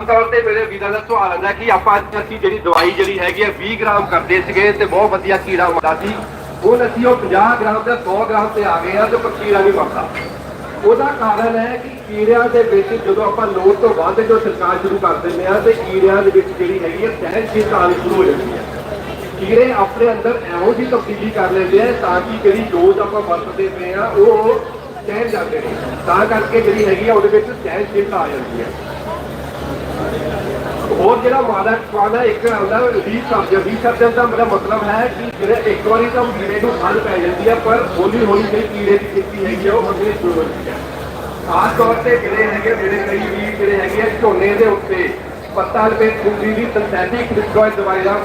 ਤੌਰ ਤੇ ਮੇਰੇ ਵੀਰਾਂ ਦਾ ਸਵਾਲ ਆਉਂਦਾ ਕਿ ਆਪਾਂ ਅੱਜ ਅਸੀਂ ਜਿਹੜੀ ਦਵਾਈ ਜਿਹੜੀ ਹੈਗੀ ਆ 20 ਗ੍ਰਾਮ ਕਰਦੇ ਸੀਗੇ ਤੇ ਬਹੁਤ ਵਧੀਆ ਕੀੜਾ ਮਰਦਾ ਸੀ। ਹੁਣ ਅਸੀਂ ਉਹ 50 ਗ੍ਰਾਮ ਤੇ 100 ਗ੍ਰਾਮ ਤੇ ਆ ਗਏ ਆ ਤੇ ਪਰ ਕੀੜਾ ਨਹੀਂ ਮਰਦਾ ਉਹਦਾ ਕਾਰਨ ਹੈ ਕਿ ਕੀੜਿਆਂ ਦੇ ਵਿੱਚ ਜਦੋਂ ਆਪਾਂ ਲੋੜ ਤੋਂ ਵੱਧ ਜੋ ਛਿੜਕਾਅ ਸ਼ੁਰੂ ਕਰ ਦਿੰਦੇ ਆ ਤੇ ਕੀੜਿਆਂ ਦੇ ਵਿੱਚ ਜਿਹੜੀ ਹੈਗੀ ਆ ਸਹਿਣਸ਼ੀਲਤਾ ਆਉਣੀ ਸ਼ੁਰੂ ਹੋ ਜਾਂਦੀ ਹੈ। ਕੀੜੇ ਆਪਣੇ ਅੰਦਰ ਇਹੋ ਜਿਹੀ ਤਬਦੀਲੀ ਕਰ ਲੈਂਦੇ ਆ ਤਾਂ ਕਿ ਜਿਹੜੀ ਡੋਜ਼ ਆਪਾਂ ਵਰਤਦੇ ਪਏ ਆ ਉਹ ਸਹਿਣ ਜਾਂਦੇ ਨੇ। ਤਾਂ ਕਰਕੇ ਜਿਹੜੀ ਹੈਗੀ ਆ ਉਹਦੇ ਵਿੱਚ ਸਹਿਣਸ਼ੀਲਤਾ ਆ ਜਾਂਦੀ ਹੈ। ਹੋਰ ਜਿਹੜਾ ਮਾਦਾ ਖਾਣਾ ਇੱਕ ਆਉਂਦਾ ਵੀ ਸਰਜਨ ਵੀ ਸਰਜਨ ਦਾ ਮੇਰਾ ਮਤਲਬ ਹੈ ਕਿ ਜਿਹੜੇ ਇੱਕ ਵਾਰੀ ਤਾਂ ਕੀੜੇ ਨੂੰ ਖੰਡ ਪੈ ਜਾਂਦੀ ਹੈ, ਪਰ ਹੌਲੀ ਹੌਲੀ ਜਿਹੜੀ ਕੀੜੇ ਦੀ ਖੇਤੀ ਹੈਗੀ ਉਹ ਵਧਣੀ ਸ਼ੁਰੂ ਹੋ ਜਾਂਦੀ ਹੈ। ਖਾਸ ਤੌਰ ਤੇ ਜਿਹੜੇ ਹੈਗੇ ਮੇਰੇ ਕਈ ਵੀ ਜਿਹੜੇ ਹੈਗੇ ਆ, ਝੋਨੇ ਦੇ ਉੱਤੇ ਪੱਤਾ ਲਪੇਟ ਖੁੰਡੀ ਦੀ ਸਿੰਥੈਟਿਕ ਡਿਸਟਰੋਇਡ ਦਵਾਈ ਦਾ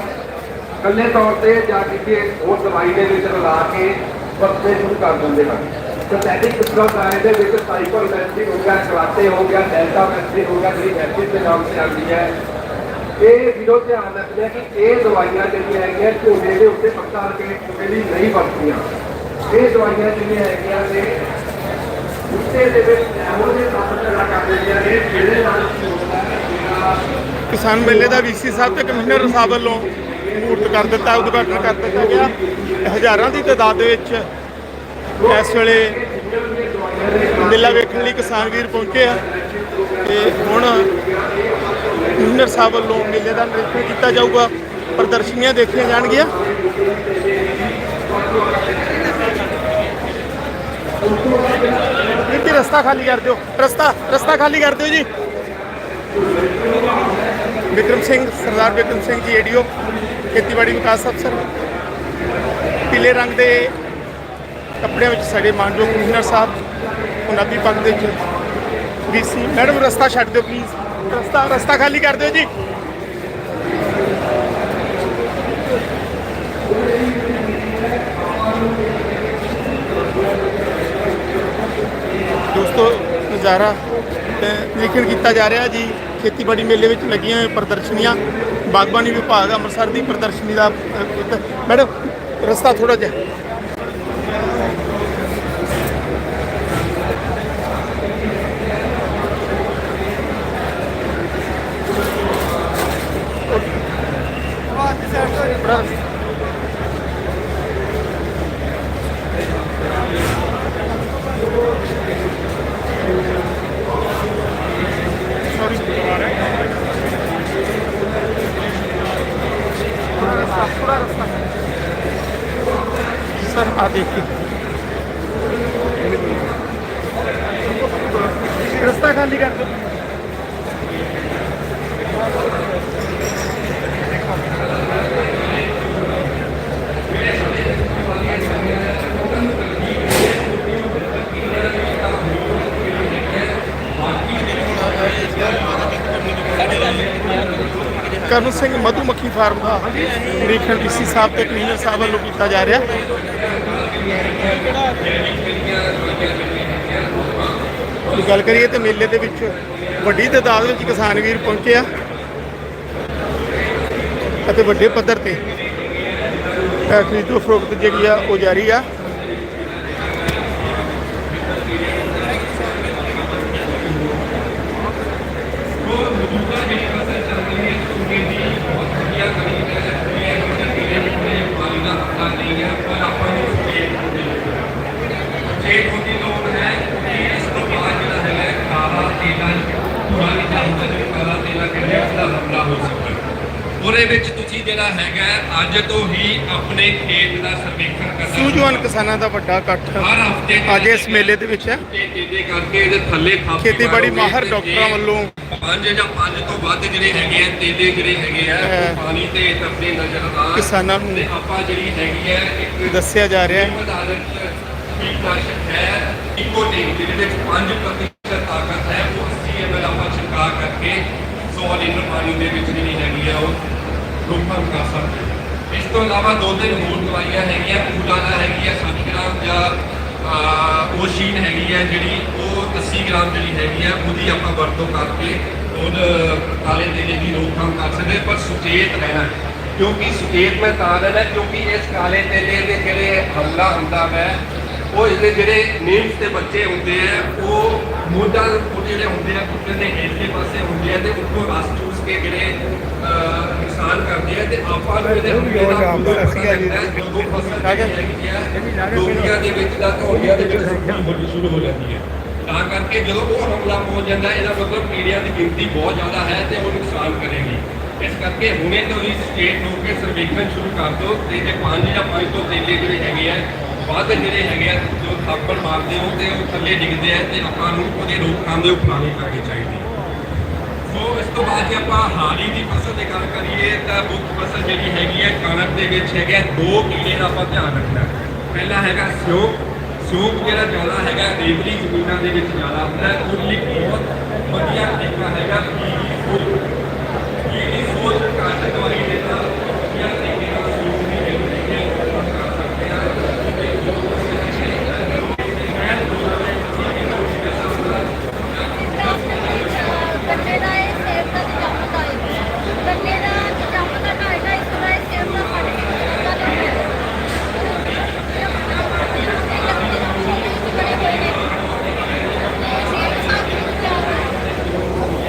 ਕੱਲੇ ਤੌਰ ਤੇ ਜਾਂ ਕਿਸੇ ਹੋਰ ਦਵਾਈ ਦੇ ਵਿੱਚ ਲਾ ਕੇ ਵਰਤਣੇ ਸ਼ੁਰੂ ਕਰ ਦਿੰਦੇ ਹਨ। ਸਿੰਥੈਟਿਕ ਡਿਸਟਰੋਇਡ ਦੇ ਵਿੱਚ ਸਾਈਕਲੋਮੈਸਟਿਕ ਹੋ ਗਿਆ, ਕਲਾਤੇ ਹੋ ਗਿਆ ਡੈਲਟਾ ਮੈਸਟਿਕ ਹੋ ਗਿਆ, ਜਿਹੜੀ ਐਸਿਡ ਦੇ ਨਾਮ ਤੇ ਆਉਂਦੀ ਹੈ। ਇਹ ਵੀਰੋ ਧਿਆਨ ਰੱਖਣਾ ਕਿ ਇਹ ਦਵਾਈਆਂ ਜਿਹੜੀਆਂ ਹੈਗੀਆਂ ਝੋਨੇ ਦੇ ਉੱਤੇ ਪੱਤਾ ਲਪੇਟ ਖੁੰਡੀ ਲਈ ਨਹੀਂ ਵਰਤੀਆਂ ਇਹ ਦਵਾਈਆਂ ਜਿਹੜੀਆਂ ਹੈਗੀਆਂ ਨੇ ਉੱਤੇ ਦੇ ਵਿੱਚ ਇਹੋ ਜਿਹੇ ਤੱਤ ਪੈਦਾ ਕਰ ਦਿੰਦੀਆਂ ਨੇ ਜਿਹੜੇ ਨਾਲ ਕੀ ਹੁੰਦਾ ਹੈ ਕਿਸਾਨ ਮੇਲੇ ਦਾ ਵੀਸੀ ਸਾਹਿਬ ਤੇ ਕਮਿਸ਼ਨਰ ਸਾਹਿਬ ਵੱਲੋਂ ਮੂਰਤ ਕਰ ਦਿੱਤਾ, ਉਦਘਾਟਨ ਕਰ ਦਿੱਤਾ ਗਿਆ। ਹਜ਼ਾਰਾਂ ਦੀ ਤਾਦਾਦ ਦੇ ਵਿੱਚ ਇਸ ਵੇਲੇ ਮੇਲਾ ਵੇਖਣ ਲਈ ਕਿਸਾਨ ਵੀਰ ਪਹੁੰਚੇ ਆ। ਤੇ ਹੁਣ ਕਮਿਸ਼ਨਰ ਸਾਹਿਬ ਵੱਲੋਂ ਮੇਲੇ ਦਾ ਨਿਰੀਖਣ ਕੀਤਾ ਜਾਊਗਾ, ਪ੍ਰਦਰਸ਼ਨੀਆਂ ਦੇਖੀਆਂ ਜਾਣਗੀਆਂ। ਵੀਰ ਰਸਤਾ ਖਾਲੀ ਕਰ ਦਿਓ, ਰਸਤਾ ਰਸਤਾ ਖਾਲੀ ਕਰ ਦਿਓ ਜੀ। ਵਿਕਰਮ ਸਿੰਘ, ਸਰਦਾਰ ਵਿਕਰਮ ਸਿੰਘ ਜੀ ਏਡੀਓ ਖੇਤੀਬਾੜੀ ਵਿਕਾਸ ਅਫਸਰ। ਪੀਲੇ ਰੰਗ ਦੇ ਕੱਪੜਿਆਂ ਵਿੱਚ ਸਾਡੇ ਮਾਨਯੋਗ ਕਮਿਸ਼ਨਰ ਸਾਹਿਬ ਪੰਜਾਬੀ ਪੱਗ ਦੇ ਵਿੱਚ ਵੀਸੀ ਮੈਡਮ, ਰਸਤਾ ਛੱਡ ਦਿਓ ਪਲੀਜ਼ ਰਸਤਾ ਰਸਤਾ ਖਾਲੀ ਕਰ ਦਿਓ ਜੀ। ਦੋਸਤੋ ਨਜ਼ਾਰਾ ਅ, ਨਿਰੀਖਣ ਕੀਤਾ ਜਾ ਰਿਹਾ ਜੀ। ਖੇਤੀਬਾੜੀ ਮੇਲੇ ਵਿੱਚ ਲੱਗੀਆਂ ਹੋਈਆਂ ਪ੍ਰਦਰਸ਼ਨੀਆਂ। ਬਾਗਬਾਨੀ ਵਿਭਾਗ ਅੰਮ੍ਰਿਤਸਰ ਦੀ ਪ੍ਰਦਰਸ਼ਨੀ ਦਾ ਮੈਡਮ ਰਸਤਾ ਥੋੜਾ ਜਿਹਾ रास्ता खाली कर दो ਕਰਨ ਸਿੰਘ ਮਧੂਮੱਖੀ ਫਾਰਮ ਦਾ ਨਿਰੀਖਣ ਡੀਸੀ ਸਾਹਿਬ ਤੇ ਕਮਿਸ਼ਨਰ ਸਾਹਿਬ ਵੱਲੋਂ ਕੀਤਾ ਜਾ ਰਿਹਾ ਜੇ ਗੱਲ ਕਰੀਏ ਤੇ ਮੇਲੇ ਦੇ ਵਿੱਚ ਵੱਡੀ ਤਾਦਾਦ ਵਿੱਚ ਕਿਸਾਨ ਵੀਰ ਪਹੁੰਚੇ ਆ ਅਤੇ ਵੱਡੇ ਪੱਧਰ ਤੇ ਅ, ਖਰੀਦੋ ਫਰੋਖਤ ਜਿਹੜੀ ਆ ਉਹ ਜਾਰੀ ਆ ਜੇ ਉਹਦੀ ਲੋੜ ਹੈ ਕਿ ਇਸ ਤੋਂ ਬਾਅਦ ਜਿਹੜਾ ਹੈਗਾ ਕਾਲਾ ਤੇਲਾ ਪੂਰਾ ਨਹੀਂ ਚਾਹੀਦਾ ਜਿਹੜਾ ਹਮਲਾ ਹੋ ਸਕਦਾ ਉਹਦੇ ਵਿੱਚ ਤੁਸੀਂ ਜਿਹੜਾ ਹੈਗਾ ਅੱਜ ਤੋਂ ਹੀ ਆਪਣੇ ਖੇਤ ਦਾ ਸਰਵੇਖਣ ਕਰਨਾ ਸੂਝਵਾਨ ਕਿਸਾਨਾਂ ਦਾ ਵੱਡਾ ਇਕੱਠ ਹਰ ਹਫ਼ਤੇ ਅੱਜ ਇਸ ਮੇਲੇ ਦੇ ਵਿੱਚ ਹੈ। ਤੇ ਤੇਜ਼ੇ ਕਰਕੇ ਇਹਦੇ ਥੱਲੇ ਥਾਪੀ ਖੇਤੀਬਾੜੀ ਮਾਰੋਗੇ ਮਾਹਰ ਡਾਕਟਰਾਂ ਵੱਲੋਂ ਪੰਜ ਜਾਂ ਪੰਜ ਤੋਂ ਵੱਧ ਜਿਹੜੇ ਹੈਗੇ ਆ ਤੇਲੇ ਜਿਹੜੇ ਹੈਗੇ ਆ ਪਾਣੀ ਤੇ ਤਰਦੇ ਨਜ਼ਰ ਕਿਸਾਨਾਂ ਨੂੰ ਆਪਾਂ ਜਿਹੜੀ ਹੈਗੀ ਹੈ ਇੱਕ ਦੱਸਿਆ ਜਾ ਰਿਹਾ ਹੈ। ਕੀਟਨਾਸ਼ਕ ਹੈ ਜਿਹਦੇ ਵਿੱਚ 5% ਤਾਕਤ ਹੈ ਉਹ 80 ml ਆਪਾਂ ਛਿੜਕਾ ਕਰਕੇ 100 ਲੀਟਰ ਪਾਣੀ ਦੇ ਵਿੱਚ ਜਿਹੜੀ ਹੈਗੀ ਹੈ ਉਹ ਰੋਕਥਾਮ ਕਰ ਸਕਦੇ ਇਸ ਤੋਂ ਇਲਾਵਾ ਦੋ ਤਿੰਨ ਹੋਰ ਦਵਾਈਆਂ ਹੈਗੀਆਂ ਪੂਲਾਨਾ ਹੈਗੀ ਹੈ 60 ਗ੍ਰਾਮ ਜਾਂ ਅਹ, ਹੈਗੀ ਹੈ ਜਿਹੜੀ ਉਹ 80 ਗ੍ਰਾਮ ਜਿਹੜੀ ਹੈਗੀ ਹੈ ਉਹਦੀ ਆਪਾਂ ਵਰਤੋਂ ਕਰਕੇ ਉਹ ਕਾਲੇ ਤੇਲੇ ਦੀ ਰੋਕਥਾਮ ਕਰ ਸਕਦੇ ਪਰ ਸੁਚੇਤ ਰਹਿਣਾ ਹੈ। ਕਿਉਂਕਿ ਸੁਚੇਤ ਮੈਂ ਤਾਂ ਰਹਿਣਾ ਕਿਉਂਕਿ ਇਸ ਕਾਲੇ ਤੇਲੇ ਦੇ ਜਿਹੜੇ ਹਮਲਾ ਹੁੰਦਾ ਹੈ ਉਹ ਇਹਦੇ ਜਿਹੜੇ ਨੀਮਸ ਦੇ ਬੱਚੇ ਹੁੰਦੇ ਆ ਉਹ ਮੋਢਾ ਜਿਹੜੇ ਹੁੰਦੇ ਆ ਕੁੱਤੇ ਦੇ ਹੇਠਲੇ ਪਾਸੇ ਹੁੰਦੇ ਆ ਤੇ ਉੱਪਰੋਂ ਰਸ ਚੂਸ ਕੇ ਜਿਹੜੇ ਨੁਕਸਾਨ ਕਰਦੇ ਆ ਤੇ ਆਪਾਂ ਨੂੰ ਇਹਦੇ ਹੁੰਦੇ ਦਾ ਪਤਾ ਲੱਗਦਾ ਹੈ। ਜਦੋਂ ਫਸਲ ਹੈਗੀ ਆ ਲੋਕੀਆਂ ਦੇ ਵਿੱਚ ਦਾ ਧੌੜੀਆਂ ਦੇ ਵਿੱਚ ਹੋਣੀ ਸ਼ੁਰੂ ਹੋ ਜਾਂਦੀ ਹੈ। ਤਾਂ ਕਰਕੇ ਜਦੋਂ ਉਹ ਹਮਲਾ ਪਹੁੰਚ ਜਾਂਦਾ ਇਹਦਾ ਮਤਲਬ ਕੀੜਿਆਂ ਦੀ ਗਿਣਤੀ ਬਹੁਤ ਜ਼ਿਆਦਾ ਹੈ ਤੇ ਉਹ ਨੁਕਸਾਨ ਕਰੇਗੀ। ਇਸ ਕਰਕੇ ਹੁਣੇ ਤੋਂ ਹੀ ਸਟੇਟ ਨੂੰ ਕੇ ਸਰਵੇਖਣ ਸ਼ੁਰੂ ਕਰ ਦਿਓ ਤੇ ਜੇ ਪੰਜ ਜਾਂ ਪੰਜ ਤੋਂ ਤੇਲੇ ਜਿਹੜੇ ਹੈਗੇ ਆ ਵੱਧ ਜਿਹੜੇ ਹੈਗੇ ਆ ਜੋ ਥਾਪੜ ਮਾਰਦੇ ਹੋ ਤੇ ਉਹ ਥੱਲੇ ਡਿੱਗਦੇ ਆ ਤੇ ਆਪਾਂ ਨੂੰ ਉਹਦੇ ਰੋਕਥਾਮ ਦੇ ਉਪਰਾਲੇ ਕਰਨੇ ਚਾਹੀਦੇ ਸੋ ਇਸ ਤੋਂ ਬਾਅਦ ਜੇ ਆਪਾਂ ਹਾਲੀ ਦੀ ਫਸਲ ਦੀ ਗੱਲ ਕਰੀਏ ਤਾਂ ਮੁੱਖ ਫਸਲ ਜਿਹੜੀ ਹੈਗੀ ਹੈ ਕਣਕ ਦੇ ਵਿੱਚ ਹੈਗਾ ਦੋ ਕੀੜੇ ਦਾ ਆਪਾਂ ਧਿਆਨ ਰੱਖਣਾ ਹੈ। ਪਹਿਲਾ ਹੈਗਾ ਸਿਉਂਕ ਸਿਉਂਕ ਜਿਹੜਾ ਜ਼ਿਆਦਾ ਹੈਗਾ ਰੇਤਲੀ ਜ਼ਮੀਨਾਂ ਦੇ ਵਿੱਚ ਜ਼ਿਆਦਾ ਹੁੰਦਾ ਹੈ। ਉਹ ਲਈ ਬਹੁਤ ਵਧੀਆ ਤਰੀਕਾ ਹੈਗਾ ਕੀੜੀ ਫੁੱਲ ਕੀੜੀ ਫੁੱਲ ਕਾਟ ਦਵਾਈ ਦੇ ਨਾਲ ਵਧੀਆ ਤਰੀਕੇ ਨਾਲ ਸਿਉਂਕ ਦੀ ਜਿਹੜੀ ਹੈਗੀ ਹੈ ਉਹ ਕਰ ਸਕਦੇ ਹਾਂ ਗੰਨੇ ਦਾ ਇਹ ਸੇਬ ਦਾ ਤੇ ਜਾਮਨ ਦਾ ਇਹ ਗੰਨੇ ਦਾ ਤੇ ਜਾਮਨ ਦਾ ਢਾਈ ਢਾਈ ਸੌ ਦਾ ਇਹ ਸੇਬ ਦਾ ਫੜ ਕੇ ਬਣੇ ਹੋਏ ਨੇ ਸੇਬ ਸਾਥੀ ਨੂੰ ਚਾਹੀਦਾ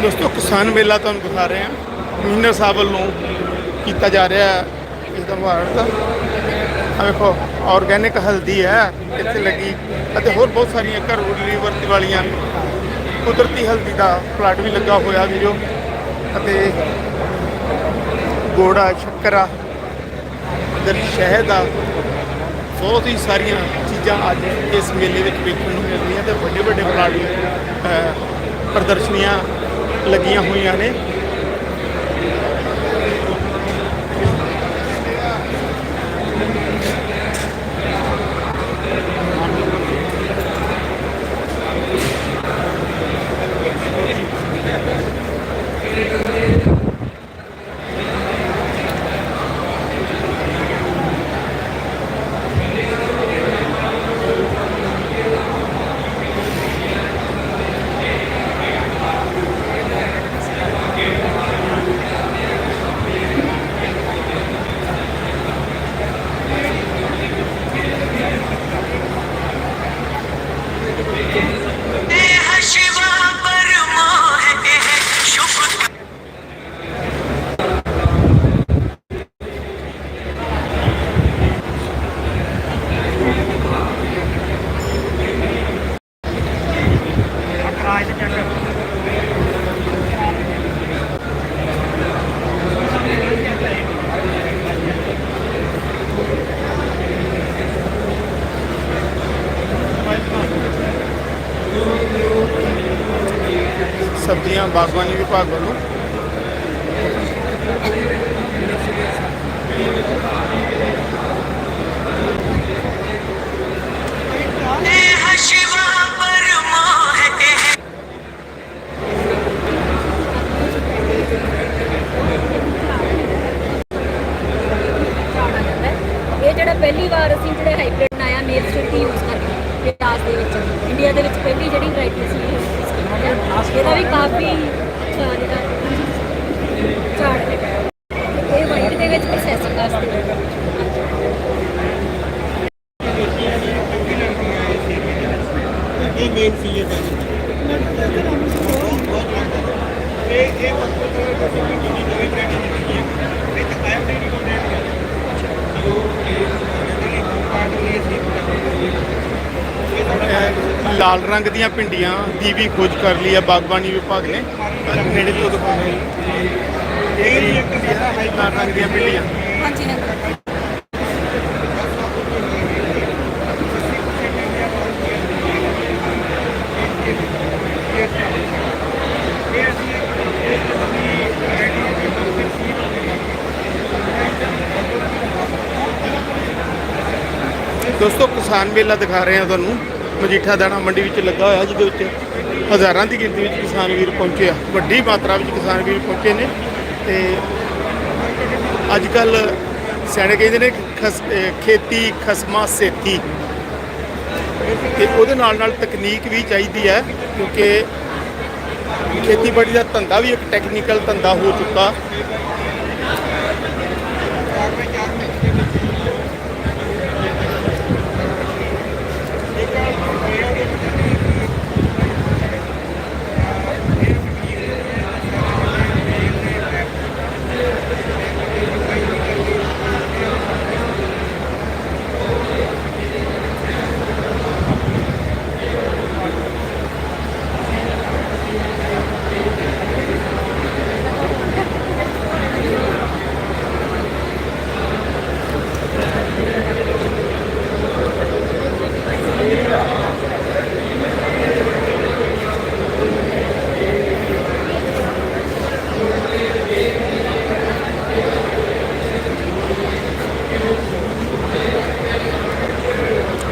ਦੋਸਤੋ ਕਿਸਾਨ ਮੇਲਾ ਤੁਹਾਨੂੰ ਦਿਖਾ ਰਹੇ ਹਾਂ। ਕਮਿਸ਼ਨਰ ਸਾਹਿਬ ਵੱਲੋਂ ਕੀਤਾ ਜਾ ਰਿਹਾ ਹੈ ਇਸ ਦਾ ਭਾਰਤ ਆ ਵੇਖੋ ਆਰਗੈਨਿਕ ਹਲਦੀ ਹੈ ਇੱਥੇ ਲੱਗੀ ਅਤੇ ਹੋਰ ਬਹੁਤ ਸਾਰੀਆਂ ਘਰ ਵਰਤੀ ਵਾਲੀਆਂ ਕੁਦਰਤੀ ਹਲਦੀ ਦਾ ਪਲਾਟ ਵੀ ਲੱਗਾ ਹੋਇਆ ਵੀਰੋ। ਅਤੇ ਗੋੜਾ ਸ਼ੱਕਰਾ ਇਧਰ ਸ਼ਹਿਦ ਆ ਬਹੁਤ ਹੀ ਸਾਰੀਆਂ ਚੀਜ਼ਾਂ ਅੱਜ ਇਸ ਮੇਲੇ ਵਿੱਚ ਵੇਖਣ ਨੂੰ ਮਿਲਦੀਆਂ ਤੇ ਵੱਡੇ ਵੱਡੇ ਪਲਾਟ ਅਹ, ਪ੍ਰਦਰਸ਼ਨੀਆਂ ਲੱਗੀਆਂ ਹੋਈਆਂ ਨੇ। ਬਾਗਬਾਨੀ ਵਿਭਾਗ ਵੱਲੋਂ। ਇਹ ਜਿਹੜਾ ਪਹਿਲੀ ਵਾਰ ਅਸੀਂ ਜਿਹੜਾ ਹਾਈਬ੍ਰਿਡ ਬਣਾਇਆ ਮੇਲ ਸਟ੍ਰੀਟ ਦੀ ਯੂਜ਼ ਕਰਕੇ ਕਲਾਸ ਦੇ ਵਿੱਚ ਇੰਡੀਆ ਦੇ ਵਿੱਚ ਪਹਿਲੀ ਜਿਹੜੀ ਵੈਰਾਈਟੀ ਸੀ ਇਹਦਾ ਵੀ ਕਾਫੀ ਲਾਲ ਰੰਗ ਦੀਆਂ ਭਿੰਡੀਆਂ ਦੀ ਵੀ ਖੋਜ ਕਰ ਲਈ ਹੈ ਬਾਗਬਾਨੀ ਵਿਭਾਗ ਨੇ। ਨੇੜੇ ਤੋਂ ਦਿਖਾਉਂਦੇ ਇਹ ਲਾਲ ਰੰਗ ਦੀਆਂ ਭਿੰਡੀਆਂ। ਹਾਂਜੀ ਹਾਂਜੀ। ਦੋਸਤੋ ਕਿਸਾਨ ਮੇਲਾ ਦਿਖਾ ਰਹੇ ਹਾਂ ਤੁਹਾਨੂੰ। ਮਜੀਠਾ ਦਾਣਾ ਮੰਡੀ ਵਿੱਚ ਲੱਗਾ ਹੋਇਆ, ਜਿਹਦੇ ਵਿੱਚ ਹਜ਼ਾਰਾਂ ਦੀ ਗਿਣਤੀ ਵਿੱਚ ਕਿਸਾਨ ਵੀਰ ਪਹੁੰਚੇ ਆ। ਵੱਡੀ ਮਾਤਰਾ ਵਿੱਚ ਕਿਸਾਨ ਵੀਰ ਪਹੁੰਚੇ ਨੇ ਤੇ ਅੱਜ ਕੱਲ ਸਿਆਣੇ ਕਹਿੰਦੇ ਨੇ ਖਸ ਖੇਤੀ, ਖਸਮਾ, ਸੇਤੀ। ਤੇ ਉਹਦੇ ਨਾਲ ਨਾਲ ਤਕਨੀਕ ਵੀ ਚਾਹੀਦੀ ਹੈ, ਕਿਉਂਕਿ ਖੇਤੀਬਾੜੀ ਦਾ ਧੰਦਾ ਵੀ ਇੱਕ ਟੈਕਨੀਕਲ ਧੰਦਾ ਹੋ ਚੁੱਕਾ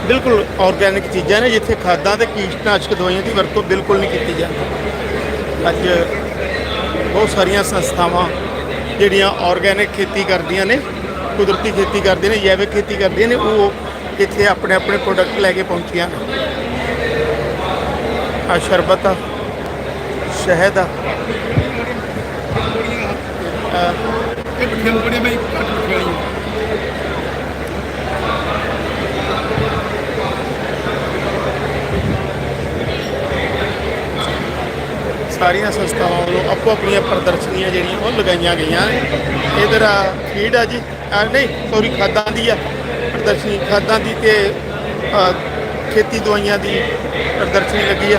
ਬਿਲਕੁਲ ਆਰਗੈਨਿਕ ਚੀਜ਼ਾਂ ਨੇ, ਜਿੱਥੇ ਖਾਦਾਂ ਤੇ ਕੀਟਨਾਸ਼ਕ ਦਵਾਈਆਂ ਦੀ ਵਰਤੋਂ ਬਿਲਕੁਲ ਨਹੀਂ ਕੀਤੀ ਜਾਂਦੀ ਅੱਜ ਬਹੁਤ ਸਾਰੀਆਂ ਸੰਸਥਾਵਾਂ ਜਿਹੜੀਆਂ ਆਰਗੈਨਿਕ ਖੇਤੀ ਕਰਦੀਆਂ ਨੇ, ਕੁਦਰਤੀ ਖੇਤੀ ਕਰਦੀਆਂ ਨੇ, ਜੈਵਿਕ ਖੇਤੀ ਕਰਦੀਆਂ ਨੇ, ਉਹ ਇੱਥੇ ਆਪਣੇ ਆਪਣੇ ਪ੍ਰੋਡਕਟ ਲੈ ਕੇ ਪਹੁੰਚੀਆਂ ਆ ਸ਼ਰਬਤ ਆ, ਸ਼ਹਿਦ ਆ। ਇਹ ਪੱਠੀਆਂ ਬਈ ਕੱਟ ਪੱਠੀਆਂ ਵਾਲੀਆਂ ਸਾਰੀਆਂ ਸੰਸਥਾਵਾਂ ਵੱਲੋਂ ਆਪੋ ਆਪਣੀਆਂ ਪ੍ਰਦਰਸ਼ਨੀਆਂ ਜਿਹੜੀਆਂ ਉਹ ਲਗਾਈਆਂ ਗਈਆਂ। ਨੇ ਇਧਰ ਫੀਡ ਆ ਜੀ। ਆ ਨਹੀਂ ਸੌਰੀ ਖਾਦਾਂ ਦੀ ਆ ਪ੍ਰਦਰਸ਼ਨੀ। ਖਾਦਾਂ ਦੀ ਤੇ ਖੇਤੀ ਦਵਾਈਆਂ ਦੀ ਪ੍ਰਦਰਸ਼ਨੀ ਲੱਗੀ ਆ।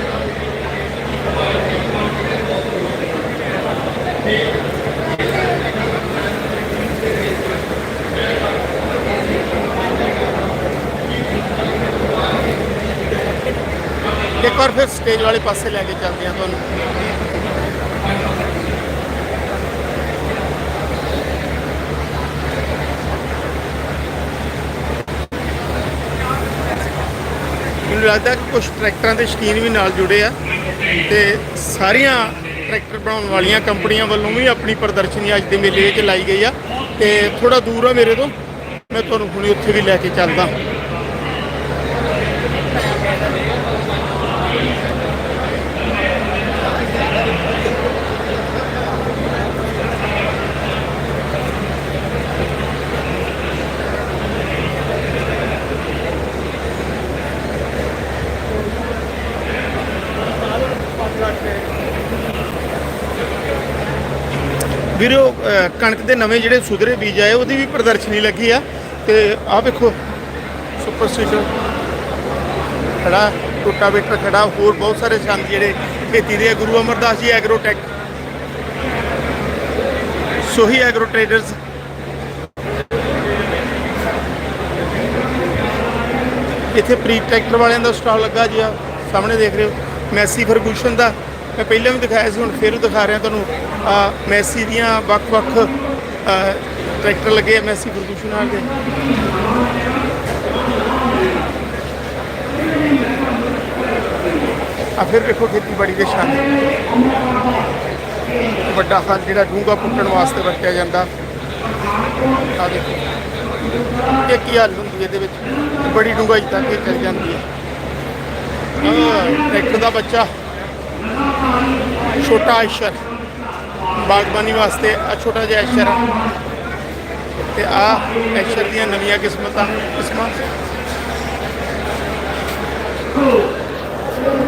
ਇੱਕ ਵਾਰ ਫਿਰ ਸਟੇਜ ਵਾਲੇ ਪਾਸੇ ਲੈ ਕੇ ਚੱਲਦੇ ਆ ਤੁਹਾਨੂੰ। ਮੈਨੂੰ ਲੱਗਦਾ ਕਿ ਕੁਝ ਟਰੈਕਟਰਾਂ ਦੇ ਸ਼ਕੀਨ ਵੀ ਨਾਲ ਜੁੜੇ ਆ ਤੇ ਸਾਰੀਆਂ ਟਰੈਕਟਰ ਬਣਾਉਣ ਵਾਲੀਆਂ ਕੰਪਨੀਆਂ ਵੱਲੋਂ ਵੀ ਆਪਣੀ ਪ੍ਰਦਰਸ਼ਨੀ ਅੱਜ ਦੇ ਮੇਲੇ ਵਿੱਚ ਲਾਈ ਗਈ ਆ ਤੇ ਥੋੜਾ ਦੂਰ ਆ ਮੇਰੇ ਤੋਂ, ਮੈਂ ਤੁਹਾਨੂੰ ਹੁਣੇ ਉੱਥੇ ਵੀ ਲੈ ਕੇ ਚੱਲਦਾ। ਵੀਰੋ, ਅਹ, ਕਣਕ ਦੇ ਨਵੇਂ ਜਿਹੜੇ ਸੁਧਰੇ ਬੀਜ ਆਏ, ਉਹਦੀ ਵੀ ਪ੍ਰਦਰਸ਼ਨੀ ਲੱਗੀ ਆ। ਤੇ ਆਹ ਵੇਖੋ, ਸੁਪਰ ਸੀਡਰ ਖੜਾ ਟੋਟਾਵੇਟਰ ਖੜਾ, ਹੋਰ ਬਹੁਤ ਸਾਰੇ ਸੰਦ ਜਿਹੜੇ ਖੇਤੀ ਦੇ ਆ। Guru Amardas ji agrotech Sohi agro traders ਇੱਥੇ ਪ੍ਰੀ ਟਰੈਕਟਰ ਵਾਲਿਆਂ ਦਾ ਸਟਾਲ ਲੱਗਾ ਜੀ ਆ। ਸਾਹਮਣੇ ਦੇਖ ਰਹੇ ਹੋ, ਮੈਸੀ ਫਰਗੂਸ਼ਨ ਦਾ। ਮੈਂ ਪਹਿਲਾਂ ਵੀ ਦਿਖਾਇਆ ਸੀ, ਹੁਣ ਫਿਰ ਦਿਖਾ ਰਿਹਾ ਤੁਹਾਨੂੰ। ਮੈਸੀ ਦੀਆਂ ਵੱਖ-ਵੱਖ ਟਰੈਕਟਰ ਲੱਗੇ ਮੈਸੀ ਫਰਗੂਸ਼ਨ ਨਾਲ ਦੇ। ਆ, ਫਿਰ ਦੇਖੋ ਖੇਤੀਬਾੜੀ ਦੇ ਸ਼ਾਨ ਵੱਡਾ ਹੱਲ ਜਿਹੜਾ ਡੂੰਘਾ ਪੁੱਟਣ ਵਾਸਤੇ ਵਰਤਿਆ ਜਾਂਦਾ। ਆ ਦੇਖੋ। ਇਹ ਕੀ ਹੱਲ ਹੁੰਦੀ ਇਹਦੇ ਵਿੱਚ? ਬੜੀ ਡੂੰਘਾਈ ਤੱਕ ਇਹ ਚੱਲ ਜਾਂਦੀ ਹੈ। ਟਰੈਕਟਰ ਦਾ ਬੱਚਾ ਛੋਟਾ ਆਇਸ਼ਰ ਬਾਗਬਾਨੀ ਵਾਸਤੇ ਆ ਛੋਟਾ ਜਿਹਾ ਆਇਸ਼ਰ ਆ। ਤੇ ਆ ਆਇਸ਼ਰ ਦੀਆਂ ਨਵੀਆਂ ਕਿਸਮਤਾਂ, ਕਿਸਮਾਂ।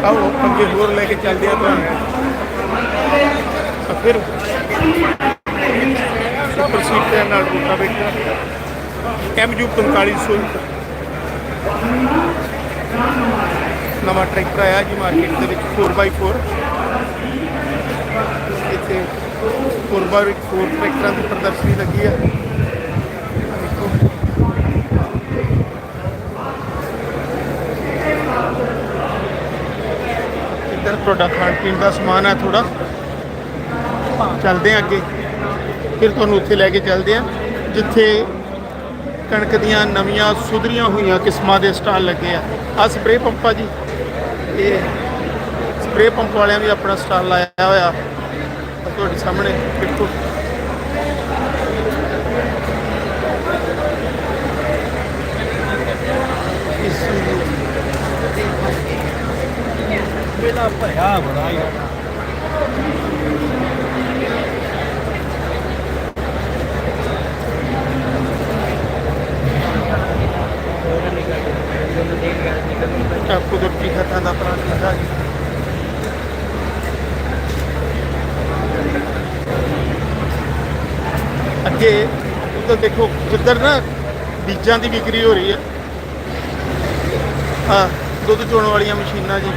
ਆਓ, ਅੱਗੇ ਹੋਰ ਲੈ ਕੇ ਚੱਲਦੇ ਆ ਤੁਹਾਨੂੰ ਫਿਰ ਸੁਪਰ ਸੀਟ ਦੇ ਨਾਲ ਰੂਟਾ ਬੈਠਾ ਐਮਯੂ 4500 ਨਵਾਂ ਟਰੈਕਟਰ ਆਇਆ ਜੀ ਮਾਰਕੀਟ ਦੇ ਵਿੱਚ 4x4 ਇੱਥੇ 4x4 ਟਰੈਕਟਰਾਂ ਦੀ ਪ੍ਰਦਰਸ਼ਨੀ ਲੱਗੀ ਹੈ ਇੱਧਰ ਤੁਹਾਡਾ ਖਾਣ ਪੀਣ ਦਾ ਸਮਾਨ ਹੈ ਥੋੜਾ ਚੱਲਦੇ ਆ ਅੱਗੇ। ਫਿਰ ਤੁਹਾਨੂੰ ਉੱਥੇ ਲੈ ਕੇ ਚੱਲਦੇ ਆ, ਜਿੱਥੇ ਕਣਕ ਦੀਆਂ ਨਵੀਆਂ ਸੁਧਰੀਆਂ ਹੋਈਆਂ ਕਿਸਮਾਂ ਦੇ ਸਟਾਲ ਲੱਗੇ ਆ। ਆ ਸਪਰੇਅ ਪੰਪਾ ਜੀ। ਇਹ ਸਪਰੇਅ ਪੰਪ ਵਾਲਿਆਂ ਵੀ ਆਪਣਾ ਸਟਾਲ ਲਾਇਆ ਹੋਇਆ ਤੁਹਾਡੇ ਸਾਹਮਣੇ, ਦੇਖੋ। ਮੇਲਾ ਭਰਿਆ ਬੜਾ ਹੀ ਆਹ ਕੁਦਰਤੀ ਖਤਾਂ ਦਾ ਪ੍ਰਾਂਤ ਹੈਗਾ ਜੀ ਅੱਗੇ ਉਧਰ ਦੇਖੋ ਜਿੱਧਰ ਨਾ ਬੀਜਾਂ ਦੀ ਵਿਕਰੀ ਹੋ ਰਹੀ ਹੈ ਆ ਦੁੱਧ ਚੋਣ ਵਾਲੀਆਂ ਮਸ਼ੀਨਾਂ ਜੀ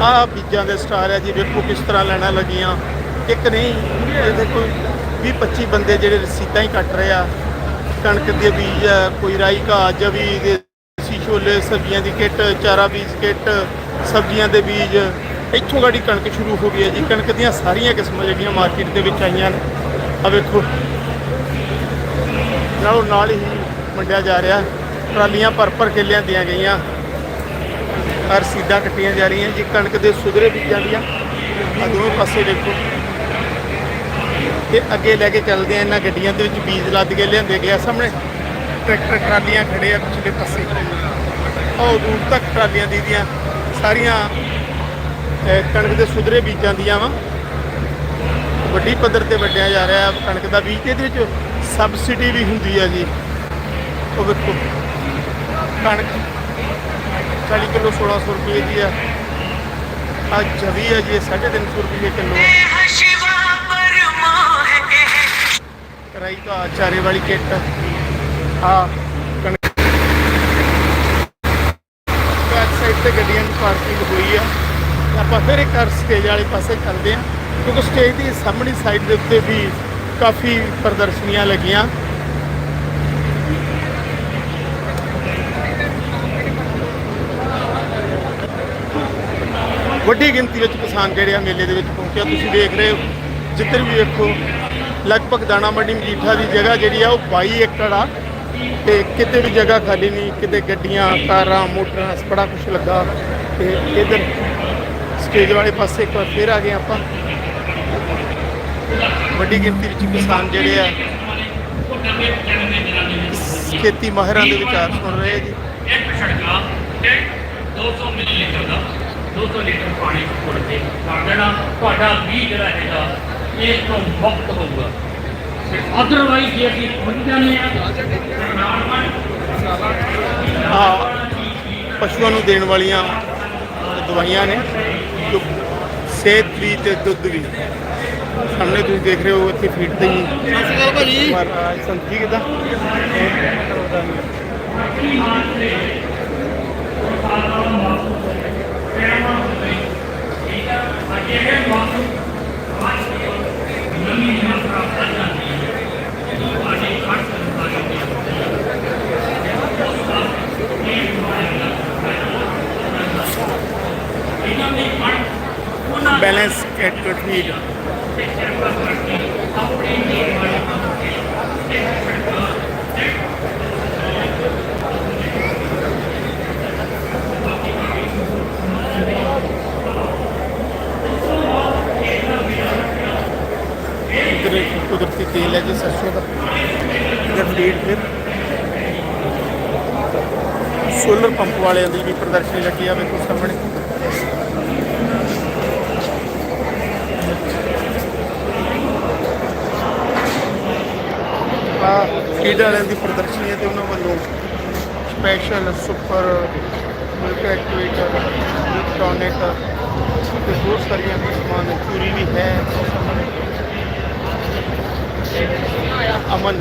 ਆਹ ਬੀਜਾਂ ਦੇ ਸਟਾਰ ਹੈ ਜੀ, ਵੇਖੋ ਕਿਸ ਤਰ੍ਹਾਂ ਲੈਣਾ ਲੱਗੀਆਂ। ਇੱਕ ਨਹੀਂ ਇਹ ਦੇਖੋ 20 25 ਬੰਦੇ ਜਿਹੜੇ ਰਸੀਦਾਂ ਹੀ ਕੱਟ ਰਹੇ ਆ। ਕਣਕ ਦੇ ਬੀਜ ਆ, ਕੋਈ ਰਾਈ ਘਾਹ, ਜਵੀ ਦੇ ਦੇਸੀ ਛੋਲੇ, ਸਬਜ਼ੀਆਂ ਦੀ ਕਿੱਟ, ਚਾਰਾ ਬੀਜ ਕਿੱਟ, ਸਬਜ਼ੀਆਂ ਦੇ ਬੀਜ। ਇੱਥੋਂ ਗਾੜੀ ਕਣਕ ਸ਼ੁਰੂ ਹੋ ਗਈ ਹੈ ਜੀ। ਕਣਕ ਦੀਆਂ ਸਾਰੀਆਂ ਕਿਸਮਾਂ ਜਿਹੜੀਆਂ ਮਾਰਕੀਟ ਦੇ ਵਿੱਚ ਆਈਆਂ ਨੇ। ਆ ਵੇਖੋ। ਨਾਲੋਂ ਨਾਲ ਹੀ ਵੰਡਿਆ ਜਾ ਰਿਹਾ। ਟਰਾਲੀਆਂ ਭਰ ਭਰ ਕੇ ਲਿਆਂਦੀਆਂ ਗਈਆਂ। ਰਸੀਦਾਂ ਕੱਟੀਆਂ ਜਾ ਰਹੀਆਂ ਜੀ, ਕਣਕ ਦੇ ਸੁਧਰੇ ਬੀਜਾਂ ਦੀਆਂ ਆ ਦੋਵੇਂ ਪਾਸੇ ਦੇਖੋ। ਤੇ ਅੱਗੇ ਲੈ ਕੇ ਚੱਲਦੇ ਆ ਇਹਨਾਂ ਗੱਡੀਆਂ ਦੇ ਵਿੱਚ, ਬੀਜ ਲੱਦ ਕੇ ਲਿਆਂਦੇ ਗਿਆ ਸਾਹਮਣੇ। ਟਰੈਕਟਰ, ਟਰਾਲੀਆਂ ਖੜੇ ਆ ਪਿਛਲੇ ਪਾਸੇ। ਉਹ ਦੂਰ ਤੱਕ ਟਰਾਲੀਆਂ ਦੀ ਦੀਆਂ ਸਾਰੀਆਂ ਕਣਕ ਦੇ ਸੁਧਰੇ ਬੀਜਾਂ ਦੀਆਂ ਵਾ। ਵੱਡੀ ਪੱਧਰ ਤੇ ਵੱਢਿਆ ਜਾ ਰਿਹਾ ਕਣਕ ਦਾ ਬੀਜ, ਇਹਦੇ ਵਿੱਚ ਸਬਸਿਡੀ ਵੀ ਹੁੰਦੀ ਆ ਜੀ। ਉਹ ਵੇਖੋ। ਕਣਕ 40 ਕਿਲੋ 1600 ਰੁਪਏ ਦੀ ਹੈ ਆ ਜਵੀ ਹੈ ਜੀ 350 ਰੁਪਏ ਕਿਲੋ। ਕਰਾਈ ਤਾਂ ਚਾਰੇ ਵਾਲੀ ਕਿੱਟ। ਆ ਤੇ ਗੱਡੀਆਂ ਦੀ ਪਾਰਕਿੰਗ ਹੋਈ ਆ। ਆਪਾਂ ਫਿਰ ਇੱਕ ਕਰ ਸਟੇਜ ਵਾਲੇ ਪਾਸੇ ਕਰਦੇ ਆ, ਕਿਉਂਕਿ ਸਟੇਜ ਦੀ ਸਾਹਮਣੀ ਸਾਈਡ ਦੇ ਉੱਤੇ ਵੀ ਕਾਫੀ ਪ੍ਰਦਰਸ਼ਨੀਆਂ ਲੱਗੀਆਂ। ਵੱਡੀ ਗਿਣਤੀ ਵਿੱਚ ਕਿਸਾਨ ਜਿਹੜੇ ਆ ਮੇਲੇ ਦੇ ਵਿੱਚ ਪਹੁੰਚਿਆ ਤੁਸੀਂ ਦੇਖ ਰਹੇ ਹੋ, ਜਿੱਧਰ ਵੀ ਵੇਖੋ, ਲਗਭਗ ਦਾਣਾ ਮੰਡੀ ਮਜੀਠਾ ਦੀ ਜਗ੍ਹਾ ਜਿਹੜੀ ਆ, ਉਹ 22 ਏਕੜ ਆ। ਤੇ ਕਿਤੇ ਵੀ ਜਗ੍ਹਾ ਖਾਲੀ ਨਹੀਂ, ਕਿਤੇ ਗੱਡੀਆਂ, ਕਾਰਾਂ, ਮੋਟਰਾਂ ਬੜਾ ਕੁਝ ਲੱਗਾ। ਤੇ ਇਧਰ ਸਟੇਜ ਵਾਲੇ ਪਾਸੇ ਇੱਕ ਵਾਰ ਫੇਰ ਆ ਗਏ ਆਪਾਂ। ਵੱਡੀ ਗਿਣਤੀ ਵਿੱਚ ਕਿਸਾਨ ਜਿਹੜੇ ਆ, ਖੇਤੀ ਮਾਹਿਰਾਂ ਦੇ ਵਿਚਾਰ ਸੁਣ ਰਹੇ ਜੀ। ਇੱਕ ਛੜਕਾ ਤੇ 200 ਮਿਲੀਲੀਟਰ ਦਾ 200 ਲੀਟਰ ਪਾਣੀ ਘੋਲ ਕੇ ਕਰ ਦੇਣਾ। ਤੁਹਾਡਾ ਵੀ ਜਿਹੜਾ ਹੈਗਾ ਇਸ ਤੋਂ ਮੁਕਤ ਹੋਊਗਾ। ਤੇ ਅਦਰਵਾਈਜ਼ ਜੇ ਅਸੀਂ ਪਹੁੰਚ ਜਾਂਦੇ ਆ ਪਸ਼ੂਆਂ ਨੂੰ ਦੇਣ ਵਾਲੀਆਂ ਦਵਾਈਆਂ ਨੇ ਜੋ ਸਿਹਤ ਵੀ ਤੇ ਦੁੱਧ ਵੀ। ਸਾਹਮਣੇ ਤੁਸੀਂ ਦੇਖ ਰਹੇ ਹੋ ਇੱਥੇ ਫੀਡ ਤੇ ਹੀ। ਸਤਿ ਸ਼੍ਰੀ ਅਕਾਲ ਭਾਜੀ। ਮਹਾਰਾਜ ਸੰਤੀ ਕਿਦਾਂ ਬੈਲੈਂਸ ਕੈਟ ਫੀਡ ਇੱਧਰ ਇੱਕ ਕੁਦਰਤੀ ਤੇਲ ਹੈ ਜੀ ਸਰਸੋਂ ਦਾ ਇੱਧਰ ਫੀਡ ਫਿਰ ਸੋਲਰ ਪੰਪ ਵਾਲਿਆਂ ਦੀ ਵੀ ਪ੍ਰਦਰਸ਼ਨੀ ਲੱਗੀ ਆ ਵੇਖੋ ਸਾਹਮਣੇ। ਆ ਫੀਡ ਵਾਲਿਆਂ ਦੀ ਪ੍ਰਦਰਸ਼ਨੀ ਹੈ ਤੇ ਉਹਨਾਂ ਵੱਲੋਂ special super milk activator tonic ਤੇ ਬਹੁਤ ਸਾਰੀਆਂ ਕਿਸਮਾਂ ਚੂਰੀ ਵੀ ਹੈ। ਅਮਨ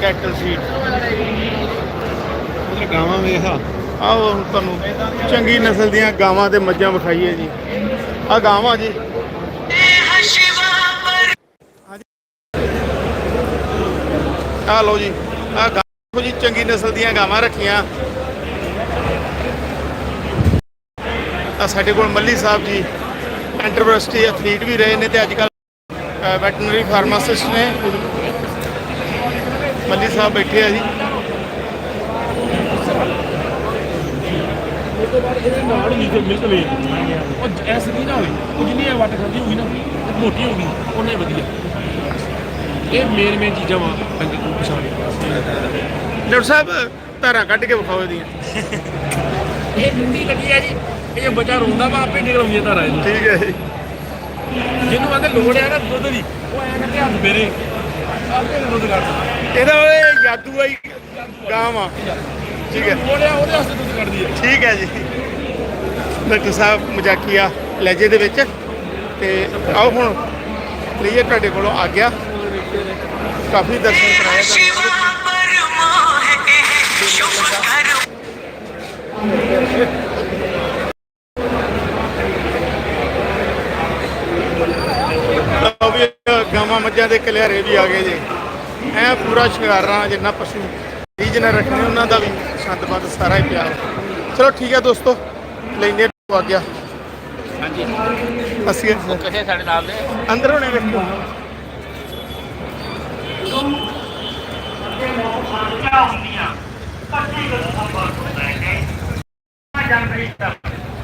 ਕੈਟਲ ਫੀਡ ਉਹ ਗਾਵਾਂ ਵੇਖਾ ਆਹ ਹੁਣ ਤੁਹਾਨੂੰ ਚੰਗੀ ਨਸਲ ਦੀਆਂ ਗਾਵਾਂ ਤੇ ਮੱਝਾਂ ਵਿਖਾਈਏ ਜੀ। ਆ ਗਾਵਾਂ ਜੀ। ਆ ਲਓ ਜੀ ਆ ਗਾਵਾਂ ਜੀ, ਚੰਗੀ ਨਸਲ ਦੀਆਂ ਗਾਵਾਂ ਰੱਖੀਆਂ। ਆ ਸਾਡੇ ਕੋਲ ਮੱਲੀ ਸਾਹਿਬ ਜੀ ਇੰਟਰਵਰਸਿਟੀ ਐਥਲੀਟ ਵੀ ਰਹੇ ਨੇ ਤੇ ਅੱਜ ਕੱਲ ਵੈਟਰਨਰੀ ਫਾਰਮਾਸਿਸਟ ਨੇ। ਮੱਲੀ ਸਾਹਿਬ ਬੈਠੇ ਆ ਜੀ। ਇਹਦੇ ਨਾਲ ਹੀ ਜੇ ਮਿਲਕ ਵੇ ਉਹ ਐਸ ਨਹੀਂ ਨਾ ਹੋਈ ਉਹ ਜਿੰਨੀ ਇਹ ਵੱਟ ਖਾਂਦੀ ਹੋਈ ਨਾ ਤੇ ਮੋਟੀ ਹੋ ਗਈ ਉਹਨੇ ਵਧੀਆ। ਇਹ ਮੇਨ ਮੇਨ ਚੀਜ਼ਾਂ ਵਾ ਅੰਗੇ ਨੂੰ ਪਛਾਣ ਡਾਕਟਰ ਸਾਹਿਬ ਧਾਰਾਂ ਕੱਢ ਕੇ ਵਿਖਾਓ ਇਹਦੀਆਂ। ਇਹ ਮੁੰਡੀ ਕੱਢੀ ਹੈ ਜੀ ਇਹ ਬੱਚਾ ਰੋਂਦਾ ਵਾ ਆਪੇ ਨਿਕਲਾਉਂਦੀ ਹੈ ਧਾਰਾ ਇਹਨੂੰ ਠੀਕ ਹੈ ਜੀ। ਜਿਹਨੂੰ ਆਂਦੇ ਲੋੜ ਆ ਨਾ ਦੁੱਧ ਦੀ ਉਹ ਐਂ ਕਰਕੇ ਹੱਥ ਮੇਰੇ ਆਪੇ ਦੁੱਧ ਕੱਢਦਾ ਇਹਦਾ ਉਹ ਜਾਦੂ ਆਈ ਗਾਂ ਵਾ। ਠੀਕ ਹੈ। ਲੋੜ ਆ ਉਹਦੇ ਵਾਸਤੇ ਦੁੱਧ ਕੱਢਦੀ ਹੈ ਠੀਕ ਹੈ ਜੀ। ਡਾਇਰੈਕਟਰ ਸਾਹਿਬ ਮਜਾਕੀਆ ਲਹਿਜੇ ਦੇ ਵਿੱਚ। ਤੇ ਆਓ ਹੁਣ ਕਲੀਅਰ ਤੁਹਾਡੇ ਕੋਲੋਂ ਆ ਗਿਆ। ਕਾਫੀ ਦਰਸ਼ਨ ਕਰਾਇਆ ਗਾਵਾਂ ਮੱਝਾਂ ਦੇ ਕਲਿਆਰੇ ਵੀ ਆ ਗਏ ਜੀ। ਐ ਪੂਰਾ ਸ਼ਿੰਗਾਰਾ ਜਿੰਨਾ ਪਸ਼ੂ ਰੀਜਨਰ ਰੱਖਣੇ, ਉਹਨਾਂ ਦਾ ਵੀ ਸੰਦ ਬੰਦ ਸਾਰਾ ਹੀ ਪਿਆਰ ਚਲੋ ਠੀਕ ਹੈ ਦੋਸਤੋ, ਲੈਂਦੇ ਆ। ਗਿਆ ਹਾਂਜੀ। ਅਸੀਂ ਕਿਸੇ ਸਾਡੇ ਨਾਲ ਦੇ। ਅੰਦਰ ਹੋਣੇ ਵੇਖੋ। ਹੁੰਦੀਆਂ ਪੱਤੀ ਗੱਲ ਸੰਭਾਲ ਹੁੰਦਾ ਹੈ ਜਨਵਰੀ ਤੱਕ